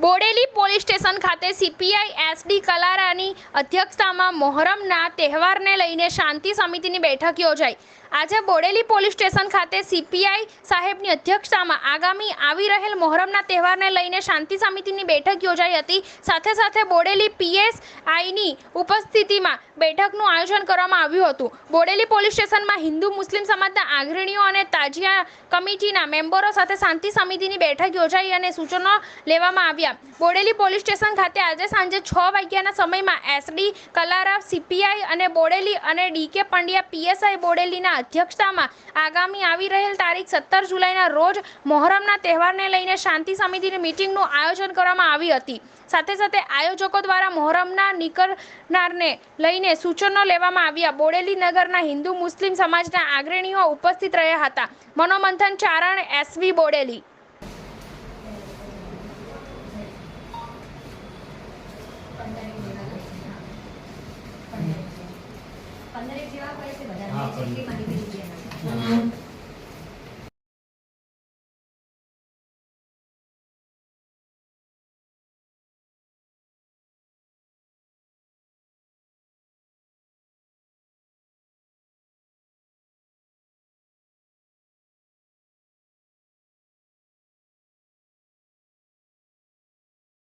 Bodeli police station ખાતે CPI SD કલારાની અધ્યક્ષતામાં મોહરમના તહેવારને લઈને શાંતિ સમિતિની બેઠક યોજાઈ. આજે બોડેલી પોલીસ સ્ટેશન ખાતે સીપીઆઈ સાહેબની અધ્યક્ષતામાં આગામી આવી રહેલ મોહરમના તહેવારને લઈને શાંતિ સમિતિની બેઠક યોજાઈ હતી. સાથે સાથે બોડેલી પીએસઆઈની ઉપસ્થિતિમાં બેઠકનું આયોજન કરવામાં આવ્યું હતું. બોડેલી પોલીસ સ્ટેશનમાં હિન્દુ મુસ્લિમ સમાજના આગ્રણીઓ અને તાજિયા કમિટીના મેમ્બરો સાથે શાંતિ સમિતિની બેઠક યોજાઈ અને સૂચનો લેવામાં આવ્યા. બોડેલી પોલીસ સ્ટેશન ખાતે આજે સાંજે છ વાગ્યાના સમયમાં એસડી કલારા સીપીઆઈ અને બોડેલી અને ડીકે પંડ્યા પીએસઆઈ બોડેલીના અધ્યક્ષતામાં આગામી આવી રહેલ તારીખ સત્તર જુલાઈના રોજ મોહરમના તહેવારને લઈને શાંતિ સમિતિની મિટિંગનું આયોજન કરવામાં આવી હતી. સાથે સાથે આયોજકો દ્વારા મોહરમના નીકળનારને લઈને સૂચનો લેવામાં આવ્યા. બોડેલી નગરના હિન્દુ મુસ્લિમ સમાજના અગ્રણીઓ ઉપસ્થિત રહ્યા હતા. મનોમંથન ચારણ એસવી બોડેલી. પંદરેક જેવા પડે છે. બધા